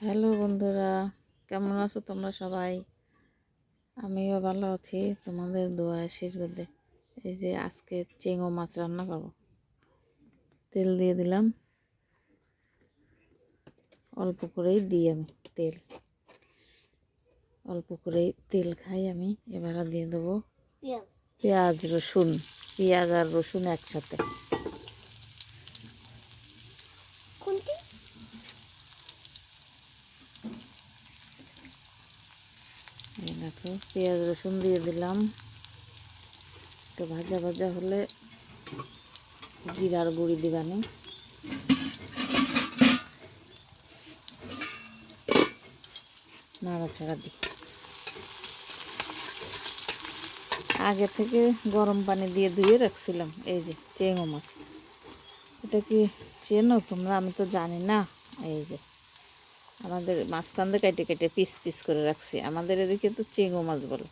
Hello বন্ধুরা কেমন আছো তোমরা সবাই? আমিও ভালো আছি তোমাদের দোয়া আশীর্বাদে। এই যে আজকে চেঙো মাছ রান্না করব। তেল দিয়ে দিলাম। অল্প করেই দিই আমি তেল। অল্প করেই তেল খাই আমি। এবার দিয়ে দেবো পেঁয়াজ রসুন। পেঁয়াজ আর রসুন একসাথে কোনটি এই দেখো পেঁয়াজ, রসুন দিয়ে দিলাম। একটু ভাজা ভাজা হলে জিরার গুঁড়ি দিবানি নাড়াচাড়া দি। আগে থেকে গরম পানি দিয়ে ধুয়ে রাখছিলাম, এই যে চেঙো মাছ। এটা কি চেনো তোমরা? আমি তো জানি না। এই যে। আমাদের মাঝখান দিয়ে কেটে কেটে পিস পিস করে রাখছি। আমাদের এদিকে তো চেঙো মাছ বলো।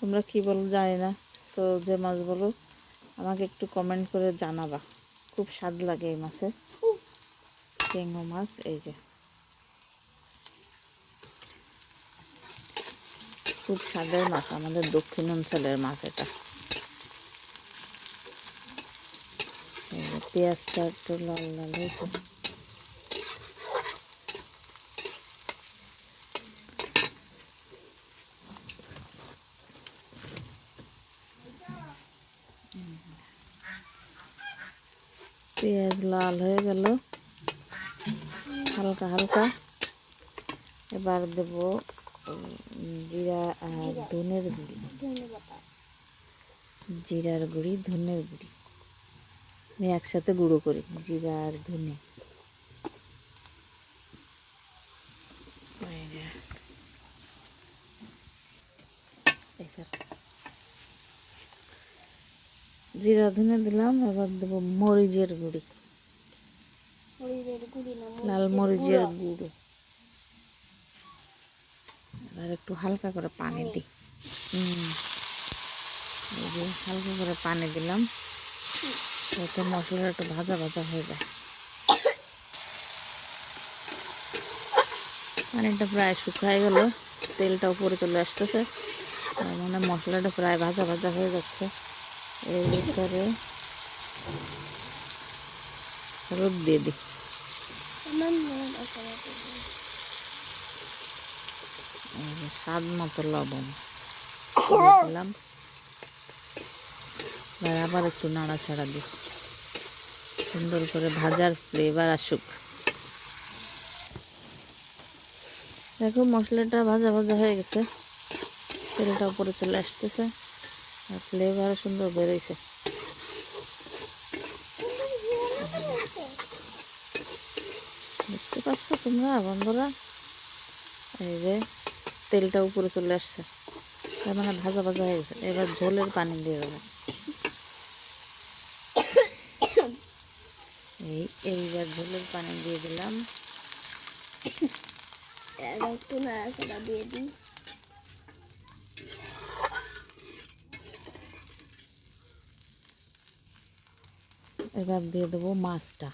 তোমরা কি বলো জানি না। তো যে মাছ বলো, আমাকে একটু কমেন্ট করে জানাবা। খুব স্বাদ লাগে এই মাছের চেঙো মাছ, এই যে। খুব স্বাদের মাছ, আমাদের দক্ষিণ অঞ্চলের মাছ এটা। পেঁয়াজটা একটু লাল লাল হয়েছে। পেঁয়াজ লাল হয়ে গেল। হালকা হালকা। এবার দেব জিরা আর ধনের গুঁড়ি। জিরার গুঁড়ি, ধনের গুঁড়ি। আমি একসাথে গুঁড়ো করি, জিরা আর ধনে। এই জিরা ধনে দিলাম এবার দেবো মরিচের গুঁড়ি। লাল মরিচের গুঁড়ো। এবার একটু হালকা করে পানি দিই। হালকা করে পানি দিলাম যাতে মশলা একটু ভাজা ভাজা হয়ে যায়। পানিটা প্রায় শুকায় গেল তেলটা উপরে চলে আসতেছে। তার মানে মশলাটা প্রায় ভাজা ভাজা হয়ে যাচ্ছে। এর ভিতরে হলুদ দিয়ে দিই। স্বাদ মতো লবণ। দিলাম। আবার একটু নাড়াচাড়া দিই। সুন্দর করে ভাজার ফ্লেভার আসুক। দেখো মশলাটা ভাজা ভাজা হয়ে গেছে। তেলটা উপরে চলে আসতেছে। আর ফ্লেভারও সুন্দর বেরোইছে। দেখতে পাচ্ছ তোমরা, বন্ধুরা? এই যে তেলটা উপরে চলে আসছে। তার মানে ভাজা ভাজা হয়ে গেছে। এবার ঝোলের পানি দিয়ে দেবো। এই, এইবার ঝোলের পানি দিয়ে দিলাম। একটু দিয়ে দিই। এবার দিয়ে দেবো মাছটা।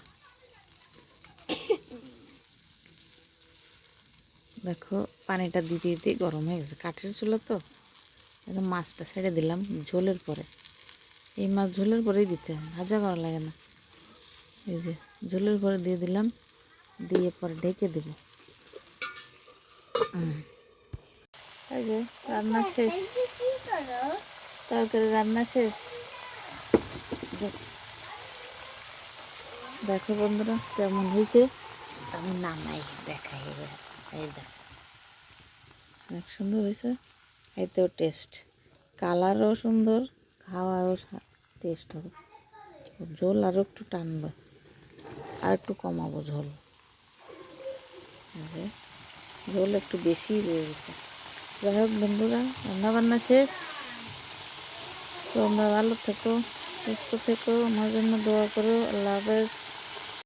দেখো পানিটা দিতে দিতে গরম হয়ে গেছে। কাঠের চুলা তো একদম মাছটা ছেড়ে দিলাম ঝোলের পরে। এই মাছ ঝোলের পরেই দিতে হয় ভাজা করা লাগে না। এই যে ঝোলের পরে দিয়ে দিলাম দিয়ে পরে ঢেকে দেব। এই যে রান্না শেষ। তরকারি রান্না শেষ। দেখ- বন্ধুরা কেমন হয়েছে? আমি নামাই দেখাই এই দেখ। অনেক সুন্দর হয়েছে। এতেও টেস্ট কালারও সুন্দর খাওয়াও টেস্ট হবে। ঝোল আরও একটু টানবে আর একটু কমাবো ঝোল। ঝোল একটু বেশি রয়ে গেছে। যাই হোক বন্ধুরা রান্না বান্না শেষ তোমরা ভালো থেকো সুস্থ থেকো আমার জন্য দোয়া করো আল্লাহ হাফেজ।